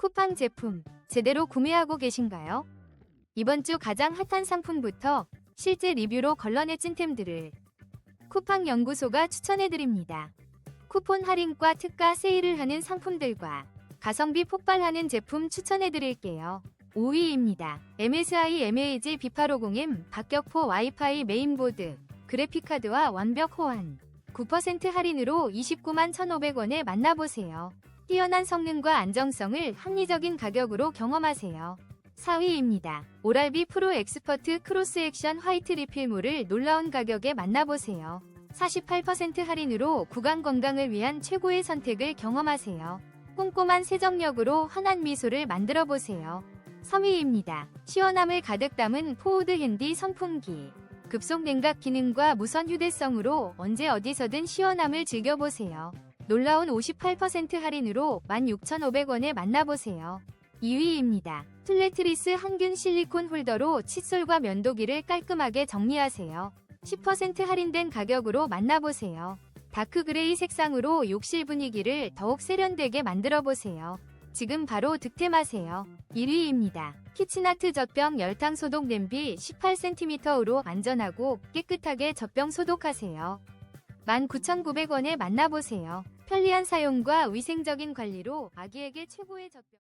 쿠팡 제품 제대로 구매하고 계신가요? 이번 주 가장 핫한 상품부터 실제 리뷰로 걸러내 찐템들을 쿠팡 연구소가 추천해드립니다. 쿠폰 할인과 특가 세일을 하는 상품들과 가성비 폭발하는 제품 추천해드릴게요. 5위입니다. MSI MAG B850M 박격포 와이파이 메인보드 그래픽카드와 완벽 호환 9% 할인으로 29만 1,500원에 만나보세요. 뛰어난 성능과 안정성을 합리적인 가격으로 경험하세요. 4위입니다. 오랄비 프로 엑스퍼트 크로스 액션 화이트 리필물을 놀라운 가격에 만나보세요. 48% 할인으로 구강 건강을 위한 최고의 선택을 경험하세요. 꼼꼼한 세정력으로 환한 미소를 만들어 보세요. 3위입니다. 시원함을 가득 담은 포우드 핸디 선풍기. 급속 냉각 기능과 무선 휴대성으로 언제 어디서든 시원함을 즐겨보세요. 놀라운 58% 할인으로 16,500원에 만나보세요. 2위입니다. 툴레트리스 항균 실리콘 홀더로 칫솔과 면도기를 깔끔하게 정리하세요. 10% 할인된 가격으로 만나보세요. 다크그레이 색상으로 욕실 분위기를 더욱 세련되게 만들어보세요. 지금 바로 득템하세요. 1위입니다. 키친아트 젖병 열탕 소독 냄비 18cm으로 안전하고 깨끗하게 젖병 소독하세요. 19,900원에 만나보세요. 편리한 사용과 위생적인 관리로 아기에게 최고의 젖병